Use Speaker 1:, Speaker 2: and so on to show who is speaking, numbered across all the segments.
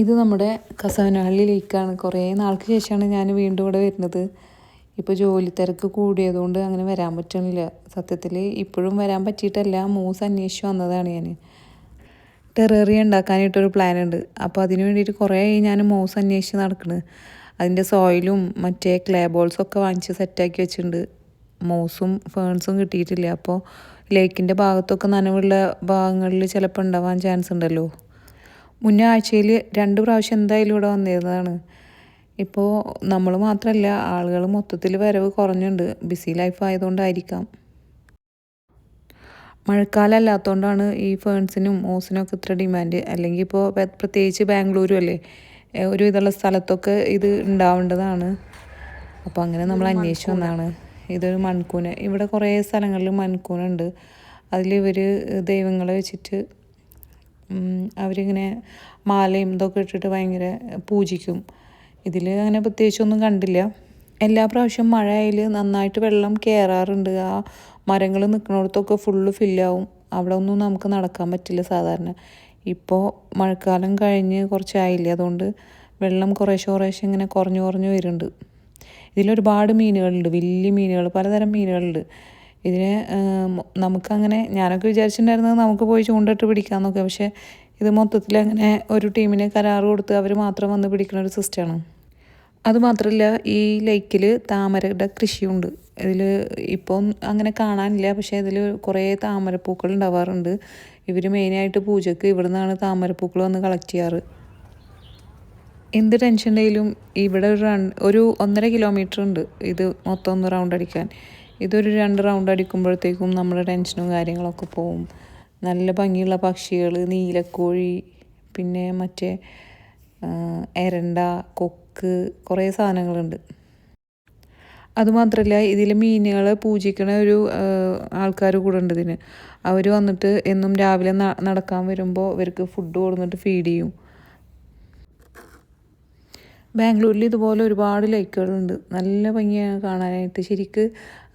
Speaker 1: ഇത് നമ്മുടെ കസവനാളി ലേക്കാണ് കുറേ നാൾക്ക് ശേഷമാണ് ഞാൻ വീണ്ടും ഇവിടെ വരുന്നത്. ഇപ്പോൾ ജോലി തിരക്ക് കൂടിയതുകൊണ്ട് അങ്ങനെ വരാൻ പറ്റണില്ല. സത്യത്തിൽ ഇപ്പോഴും വരാൻ പറ്റിയിട്ടല്ല. മൂസ് അന്വേഷിച്ച് വന്നതാണ് ഞാൻ ടെററി ഉണ്ടാക്കാനായിട്ടൊരു പ്ലാൻ ഉണ്ട് അപ്പോൾ അതിന് വേണ്ടിയിട്ട് കുറേ ഞാൻ മൂസ് അന്വേഷിച്ച് നടക്കുന്നത് അതിന്റെ സോയിലും മറ്റേ ക്ലേ ബോൾസും ഒക്കെ വാങ്ങിച്ച് സെറ്റാക്കി വെച്ചിട്ടുണ്ട്. മൂസും ഫേൺസും കിട്ടിയിട്ടില്ല. അപ്പോൾ ലേക്കിന്റെ ഭാഗത്തൊക്കെ നനവുള്ള ഭാഗങ്ങളിൽ ചിലപ്പോൾ ഉണ്ടാവാൻ ചാൻസ് ഉണ്ടല്ലോ. മുന്നേ ആഴ്ചയിൽ രണ്ട് പ്രാവശ്യം എന്തായാലും ഇവിടെ വന്നിരുന്നതാണ്. ഇപ്പോൾ നമ്മൾ മാത്രമല്ല ആളുകൾ മൊത്തത്തിൽ വരവ് കുറഞ്ഞുണ്ട്. BC life ആയതുകൊണ്ടായിരിക്കാം. മഴക്കാലം അല്ലാത്തതുകൊണ്ടാണ് ഈ ഫേൺസിനും ഓസിനും ഒക്കെ ഇത്ര ഡിമാൻഡ്. അല്ലെങ്കിൽ ഇപ്പോൾ പ്രത്യേകിച്ച് ബാംഗ്ലൂരും അല്ലേ ഒരു ഇതുള്ള സ്ഥലത്തൊക്കെ ഇത് ഉണ്ടാവേണ്ടതാണ്. അപ്പോൾ അങ്ങനെ നമ്മൾ അന്വേഷിച്ച് വന്നതാണ് ഇതൊരു മൺകൂന. ഇവിടെ കുറേ സ്ഥലങ്ങളിൽ മൺകൂനുണ്ട് അതിൽ ഇവർ ദൈവങ്ങളെ വെച്ചിട്ട് അവരിങ്ങനെ മാലയും ഇതൊക്കെ ഇട്ടിട്ട് ഭയങ്കര പൂജിക്കും. ഇതിൽ അങ്ങനെ പ്രത്യേകിച്ചൊന്നും കണ്ടില്ല. എല്ലാ പ്രാവശ്യവും മഴ നന്നായിട്ട് വെള്ളം കയറാറുണ്ട് ആ മരങ്ങൾ നിൽക്കുന്നിടത്തൊക്കെ ഫുള്ള് ഫില്ലാവും അവിടെ ഒന്നും നമുക്ക് നടക്കാൻ പറ്റില്ല സാധാരണ. ഇപ്പോൾ മഴക്കാലം കഴിഞ്ഞ് കുറച്ചായില്ലേ അതുകൊണ്ട് വെള്ളം കുറേശ്ശെ കുറേശ്ശെ ഇങ്ങനെ കുറഞ്ഞു കുറഞ്ഞു വരുന്നുണ്ട്. ഇതിലൊരുപാട് മീനുകളുണ്ട് വലിയ മീനുകൾ പലതരം മീനുകളുണ്ട്. ഇതിന് നമുക്കങ്ങനെ ഞാനൊക്കെ വിചാരിച്ചിട്ടുണ്ടായിരുന്നത് നമുക്ക് പോയി ചൂണ്ടിട്ട് പിടിക്കാമെന്നൊക്കെ പക്ഷേ ഇത് മൊത്തത്തിൽ അങ്ങനെ ഒരു ടീമിന് കരാർ കൊടുത്ത് അവർ മാത്രം വന്ന് പിടിക്കുന്ന ഒരു സിസ്റ്റമാണ്. അതുമാത്രമല്ല ഈ ലേക്കിൽ താമരയുടെ കൃഷിയുണ്ട്. ഇതിൽ ഇപ്പം അങ്ങനെ കാണാനില്ല പക്ഷേ ഇതിൽ കുറേ താമരപ്പൂക്കൾ ഉണ്ടാവാറുണ്ട്. ഇവർ മെയിനായിട്ട് പൂജയ്ക്ക് ഇവിടെ നിന്നാണ് താമരപ്പൂക്കൾ വന്ന് കളക്ട് ചെയ്യാറ്. എന്ത് ടെൻഷൻ ഉണ്ടെങ്കിലും ഇവിടെ ഒരു ഒരു ഒന്നര കിലോമീറ്റർ ഉണ്ട് ഇത് മൊത്തം ഒന്ന് റൗണ്ട് അടിക്കാൻ ഇതൊരു രണ്ട് റൗണ്ട് അടിക്കുമ്പോഴത്തേക്കും നമ്മുടെ ടെൻഷനും കാര്യങ്ങളൊക്കെ പോവും. നല്ല ഭംഗിയുള്ള പക്ഷികൾ നീലക്കോഴി പിന്നെ മറ്റേ എരണ്ട കൊക്ക് കുറേ സാധനങ്ങളുണ്ട്. അതുമാത്രമല്ല ഇതിൽ മീനുകളെ പൂജിക്കണ ഒരു ആൾക്കാർ കൂടെ ഉണ്ട് ഇതിന്. അവർ വന്നിട്ട് എന്നും രാവിലെ നടക്കാൻ വരുമ്പോൾ ഇവർക്ക് ഫുഡ് കൊടുത്തിട്ട് ഫീഡ് ചെയ്യും. ബാംഗ്ലൂരിൽ ഇതുപോലെ ഒരുപാട് ലേക്കുകളുണ്ട്. നല്ല ഭംഗിയാണ് കാണാനായിട്ട്. ശരിക്ക്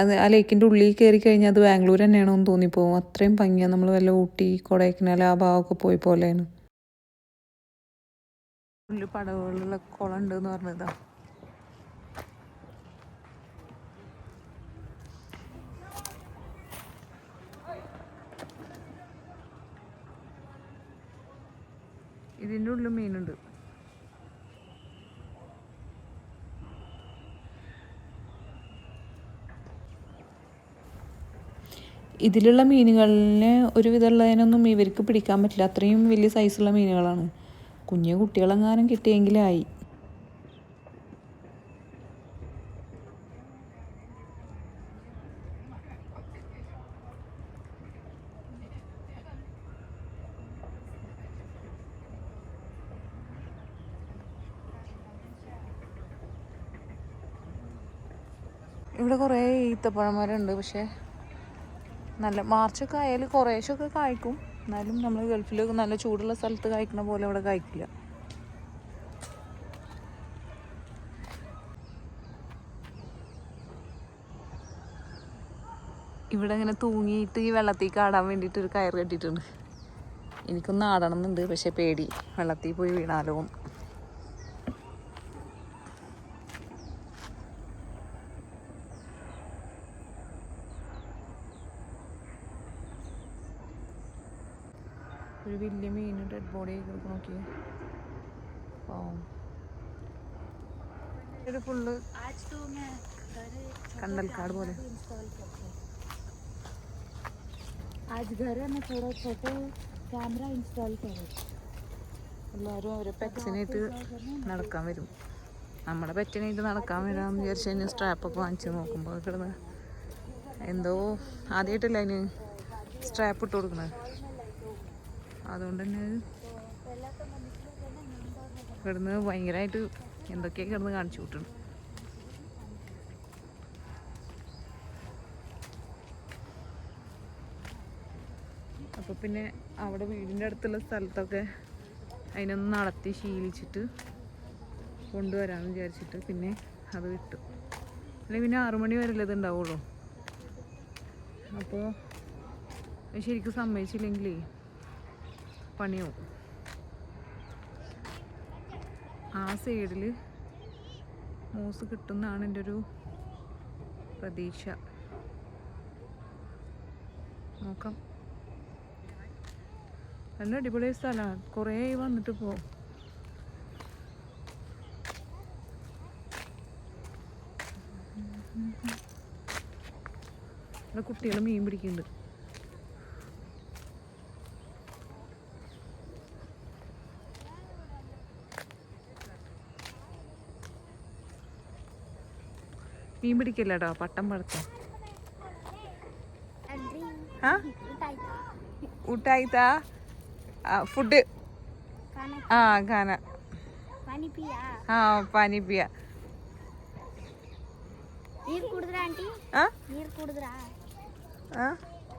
Speaker 1: അത് ആ ലേക്കിന്റെ ഉള്ളിൽ കയറി കഴിഞ്ഞാൽ അത് ബാംഗ്ലൂർ തന്നെയാണോ എന്ന് തോന്നിപ്പോവും അത്രയും ഭംഗിയാണ് നമ്മൾ വല്ല ഊട്ടി കൊടൈക്കനാൽ ആ ഭാഗമൊക്കെ പോയി പോലെയാണ്. പടവുകളുള്ള കുളം ഉണ്ട് എന്ന് പറഞ്ഞതാ. ഇതിന്റെ ഉള്ളിൽ മീനുണ്ട്. ഇതിലുള്ള മീനുകളിന് ഒരുവിധമുള്ളതിനൊന്നും ഇവർക്ക് പിടിക്കാൻ പറ്റില്ല. അത്രയും വലിയ സൈസുള്ള മീനുകളാണ്. കുഞ്ഞു കുട്ടികളെങ്ങാനും കിട്ടിയെങ്കിലായി. ഇവിടെ കുറേ ഈത്തപ്പഴമരമുണ്ട് പക്ഷേ നല്ല മാർച്ചൊക്കെ ആയാലും കുറേശ്ശൊക്കെ കായ്ക്കും. എന്നാലും നമ്മൾ ഗൾഫിൽ നല്ല ചൂടുള്ള സ്ഥലത്ത് കായ്ക്കണ പോലെ ഇവിടെ കായ്ക്കില്ല. ഇവിടെ ഇങ്ങനെ തൂങ്ങിയിട്ട് ഈ വെള്ളത്തിൽ കാടാൻ വേണ്ടിയിട്ട് ഒരു കയറ് കെട്ടിയിട്ടുണ്ട്. എനിക്കൊന്ന് ആടണം എന്നുണ്ട് പക്ഷെ പേടി. വെള്ളത്തിൽ പോയി വീണാലോ എന്ന്. ഒരു വലിയ മീൻ ഡെഡ് ബോഡി കിടക്ക് നോക്കി പാവം ഇത് ഫുള്ള്
Speaker 2: आज तो मैं घर
Speaker 1: കണ്ടൽക്കാട് പോലെ
Speaker 2: आज घर में थोड़ा छोटे कैमरा इंस्टॉल करो
Speaker 1: എല്ലാവരും അവരെ പെറ്റ്സിനായിട്ട് നടക്കാൻ വരും നമ്മുടെ പെറ്റിനായിട്ട് നടക്കാൻ വരാമെന്ന് വിചാരിച്ചു കഴിഞ്ഞാൽ സ്ട്രാപ്പൊക്കെ വാങ്ങിച്ച് നോക്കുമ്പോൾ കിടന്ന് എന്തോ ആദ്യമായിട്ടല്ല അതിന് സ്ട്രാപ്പ് ഇട്ട് കൊടുക്കുന്നത് അതുകൊണ്ട് തന്നെ കിടന്ന് ഭയങ്കരമായിട്ട് എന്തൊക്കെയാ കിടന്ന് കാണിച്ചു വിട്ടുണ്ട് അപ്പോൾ പിന്നെ അവിടെ വീടിന്റെ അടുത്തുള്ള സ്ഥലത്തൊക്കെ അതിനൊന്ന് നടത്തി ശീലിച്ചിട്ട് കൊണ്ടുവരാമെന്ന് വിചാരിച്ചിട്ട് പിന്നെ അത് വിട്ടു. അല്ലെങ്കിൽ പിന്നെ ആറു മണി വരെ ഇത് ഉണ്ടാവുള്ളൂ? അപ്പോൾ ശരിക്കും സമ്മതിച്ചില്ലെങ്കിലേ പണിയാവും. ആ സൈഡിൽ മൂസ് കിട്ടുന്നതാണ് എന്റെ ഒരു പ്രതീക്ഷ. നോക്കാം. നല്ല അടിപൊളി സ്ഥലമാണ് കുറേ വന്നിട്ട് ഇവിടെ കുട്ടികൾ മീൻ പിടിക്കുന്നുണ്ട്. മീൻ പിടിക്കില്ലടോ പട്ടം പഴുത്തം. ആ? ഊട്ടായിത്താ? ഫുഡ് ആ ഖാന. ആ പാനിപ്പിയ.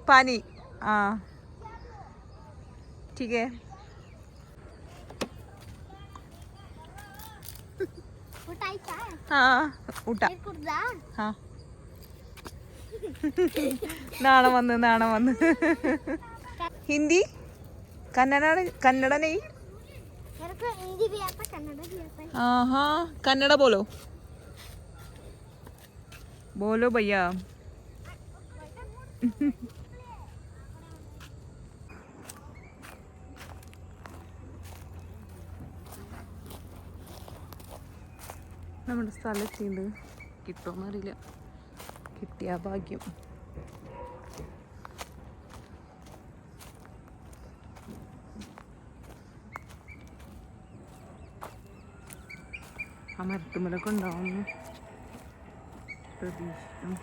Speaker 1: പാനി. ആ. ठीक है ഊട്ട. ആ. നാണം വന്ന് നാണം വന്ന്. ഹിന്ദി? കന്നഡ കന്നഡ നെയ് ആഹാ കന്നഡ ബോലോ? ബോലോ ഭയ്യ നമ്മുടെ സ്ഥലത്തുണ്ട്. കിട്ടുമെന്നറിയില്ല കിട്ടിയ ഭാഗ്യം. ആ മരത്തുമ്മലൊക്കെ ഉണ്ടാവുന്നു പ്രതീക്ഷിക്കും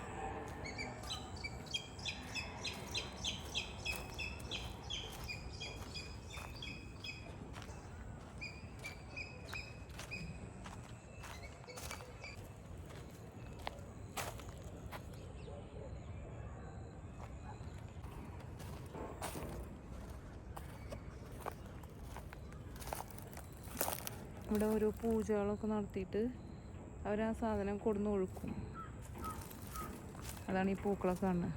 Speaker 1: ഇവിടെ ഓരോ പൂജകളൊക്കെ നടത്തിയിട്ട് അവർ ആ സാധനം കൊടുന്ന് ഒഴുക്കും. അതാണ് ഈ പൂക്കളൊക്കെ കാണുന്നത്.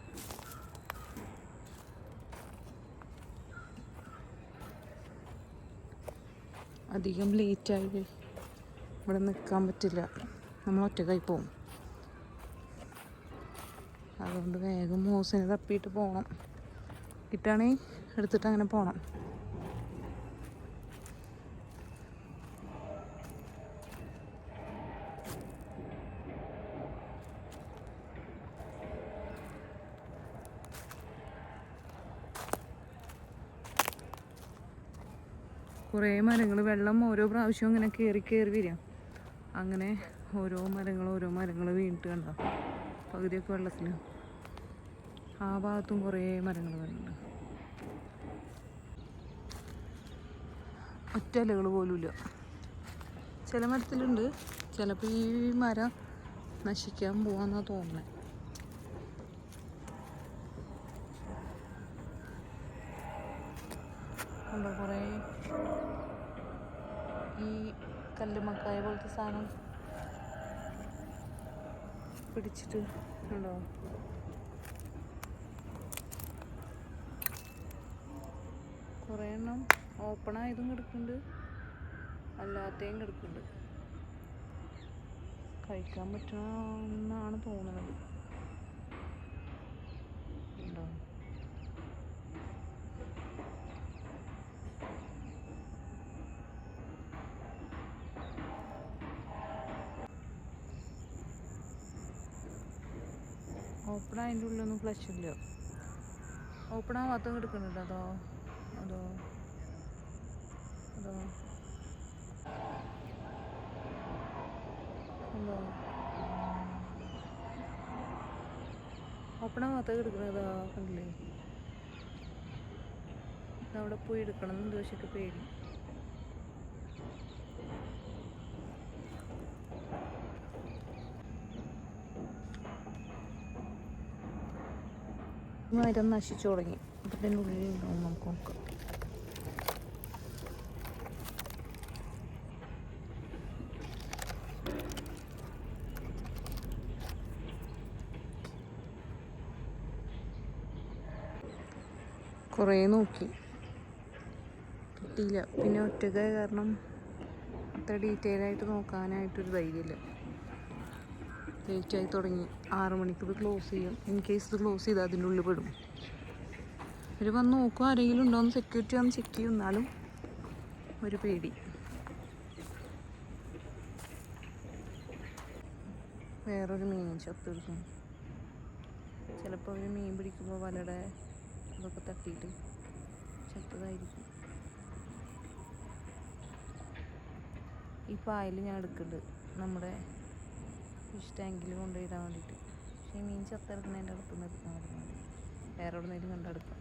Speaker 1: അധികം ലേറ്റായി ഇവിടെ നിൽക്കാൻ പറ്റില്ല. നമ്മൾ ഒറ്റക്കായി പോവും. അതുകൊണ്ട് വേഗം മോസിനെ തപ്പിയിട്ട് പോകണം കിട്ടുകയാണെങ്കിൽ എടുത്തിട്ട് അങ്ങനെ പോകണം കുറേ മരങ്ങൾ വെള്ളം ഓരോ പ്രാവശ്യവും ഇങ്ങനെ കയറി കയറി വരിക. അങ്ങനെ ഓരോ മരങ്ങൾ ഓരോ മരങ്ങൾ വീണിട്ട് കണ്ടോ പകുതിയൊക്കെ വെള്ളത്തിൽ ആ ഭാഗത്തും കുറേ മരങ്ങൾ വരുന്നുണ്ട്. ഒറ്റ ഇലകൾ പോലുമില്ല ചില മരത്തിലുണ്ട്. ചിലപ്പോൾ ഈ മരം നശിക്കാൻ പോവാന്നാ തോന്നുന്നത് കുറേ ഈ കല്ലുമക്കായ പോലത്തെ സാധനം പിടിച്ചിട്ട് ഉണ്ടോ? കുറേ എണ്ണം ഓപ്പൺ ആയതും കിടക്കുന്നുണ്ട് അല്ലാത്തേം കിടക്കുന്നുണ്ട് കഴിക്കാൻ പറ്റണമെന്നാണ് തോന്നുന്നത് ഉണ്ടോ ഓപ്പൺ അതിന്റെ ഉള്ളിലൊന്നും ഫ്ലഷ് ഇല്ല. ഓപ്പൺ മാത്രം കിടക്കുന്നുണ്ട് അതോ അതോ അതോ. അതോ. ഓപ്പൺ മാത്രം കിടക്കുന്നത് അതോ കണ്ടില്ലേ? അവിടെ പോയി എടുക്കണം എന്ന് ദോശയ്ക്ക് പേടി. മരം നശിച്ചു തുടങ്ങി. ഇതിന്റെ ഉള്ളിൽ ഉണ്ടാവും നമുക്ക് നോക്കാം. കുറേ നോക്കി. കിട്ടിയില്ല. പിന്നെ ഒറ്റക്കായ കാരണം അത്ര ഡീറ്റെയിൽ ആയിട്ട് നോക്കാനായിട്ടൊരു ധൈര്യമില്ല. ലേറ്റായി തുടങ്ങി. ആറ് ഇത് ക്ലോസ് ചെയ്യും. ഇൻ കേസ് ഇത് ക്ലോസ് ചെയ്താൽ അതിന്റെ ഉള്ളിൽ പെടും. അവർ വന്ന് നോക്കും ആരെങ്കിലും ഉണ്ടോയെന്ന് സെക്യൂരിറ്റി വന്ന് ചെക്ക് ചെയ്യും. എന്നാലും ഒരു പേടി. വേറൊരു മീൻ ചത്തെടുക്കും ചിലപ്പോൾ അവർ മീൻ പിടിക്കുമ്പോൾ വലയുടെ ഇതൊക്കെ തട്ടിയിട്ട് ചത്തതായിരിക്കും. ഈ പായൽ ഞാൻ എടുക്കുന്നുണ്ട് നമ്മുടെ ഫിഷ് ടാങ്കിൽ കൊണ്ടുപോയിടാൻ വേണ്ടിയിട്ട്. പക്ഷേ മീൻ ചത്തെടുക്കുന്നതിന്റെ അടുത്ത് നിന്ന് എടുക്കാൻ പറ്റുന്നത് വേറെ എവിടെ നിന്നെങ്കിലും കണ്ടെടുക്കാം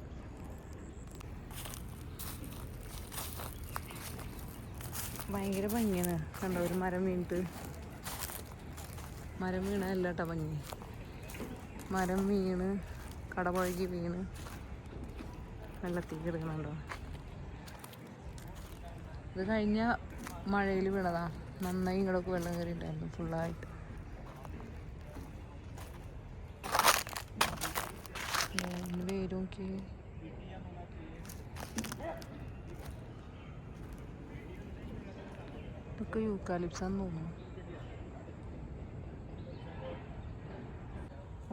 Speaker 1: ഭയങ്കര ഭംഗിയാണ്. കണ്ടോ ഒരു മരം വീണിട്ട്. മരം വീണല്ല കേട്ടോ ഭംഗി. മരം വീണ് കടപുഴകി വീണ്. വെള്ളത്തിൽ കിടക്കണുണ്ടോ ഇത് കഴിഞ്ഞ മഴയിൽ വീണതാ. നന്നായി ഇങ്ങോട്ടൊക്കെ വെള്ളം കയറിയിട്ടുണ്ടായിരുന്നു ഫുള്ളായിട്ട് നോക്കി ഇതൊക്കെ യൂക്കാലിപ്സാന്ന് തോന്നുന്നു.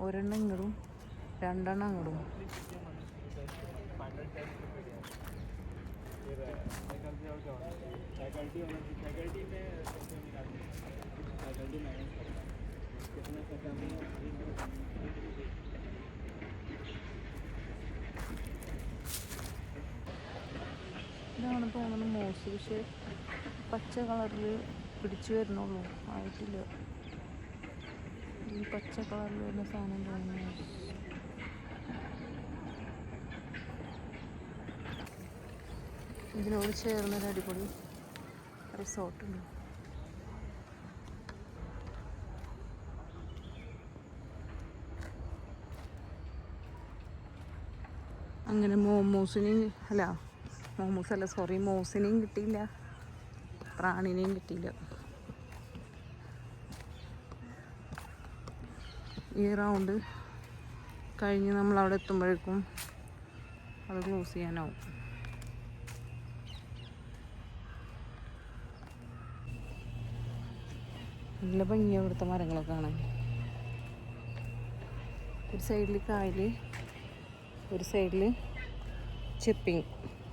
Speaker 1: ഒരെണ്ണം ഇങ്ങടും രണ്ടെണ്ണം അങ്ങടും. ഇതാണ് തോന്നുന്നു മോസ് പക്ഷെ പച്ച കളറിൽ പിടിച്ചു വരുന്നുള്ളൂ. ആയിട്ടില്ല. ഈ പച്ച കളറിൽ വരുന്ന സാധനം തോന്നുന്നു. ഇതിനോട് ചേർന്നൊരു അടിപൊളി റിസോർട്ടുണ്ട് അങ്ങനെ മോമോസിന് അല്ല മോമോസ് അല്ല സോറി മോസിനെയും കിട്ടിയില്ല. പ്രാണിനെയും കിട്ടിയില്ല. ഈ റൗണ്ട് കഴിഞ്ഞ് നമ്മൾ അവിടെ എത്തുമ്പോഴേക്കും അത് ക്ലോസ് ചെയ്യാനാവും. നല്ല ഭംഗിയാണ് ഇവിടുത്തെ മരങ്ങളൊക്കെ കാണാൻ. ഒരു സൈഡിൽ കായൽ ഒരു സൈഡിൽ ചെപ്പിങ്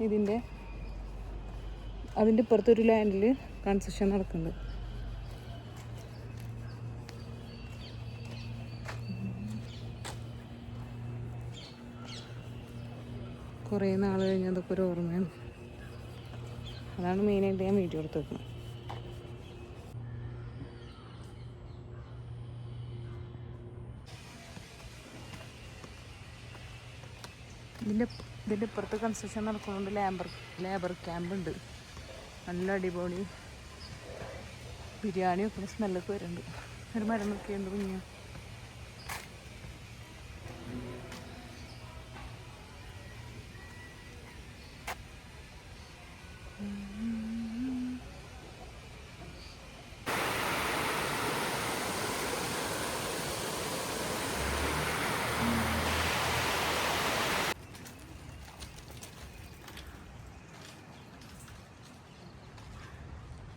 Speaker 1: ഇതിന്റെ അതിന്റെ പുറത്തൊരു ലാൻഡിൽ കൺസ്ട്രക്ഷൻ നടക്കുന്നുണ്ട്. കുറേ നാൾ കഴിഞ്ഞ് അതൊക്കെ ഒരു ഓർമ്മയാണ്. അതാണ് മെയിനായിട്ട് ഞാൻ വീഡിയോ എടുത്ത് വെക്കുന്നത്. ഇതിന്റെ ഇതിന്റെ ഇപ്പുറത്ത് കൺസ്ട്രക്ഷൻ നടക്കുന്നുണ്ട്. ലേബർ ലേബർ ക്യാമ്പുണ്ട് നല്ല അടിപൊളി ബിരിയാണി വെക്കുന്ന സ്മെല്ലൊക്കെ വരുന്നുണ്ട്. ഒരു മരം നിൽക്കുന്നുണ്ട് കുഞ്ഞു.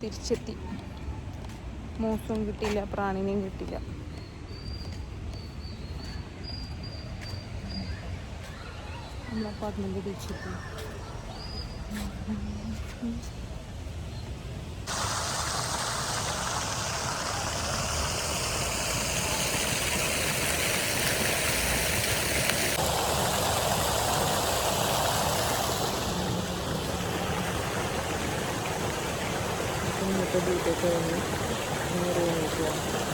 Speaker 1: തിരിച്ചെത്തി. മൂസും കിട്ടിയില്ല പ്രാണിനെയും കിട്ടില്ല നമ്മൾ അപ്പാർട്ട്മെന്റ് തിരിച്ചെത്തി. dito yung room ko.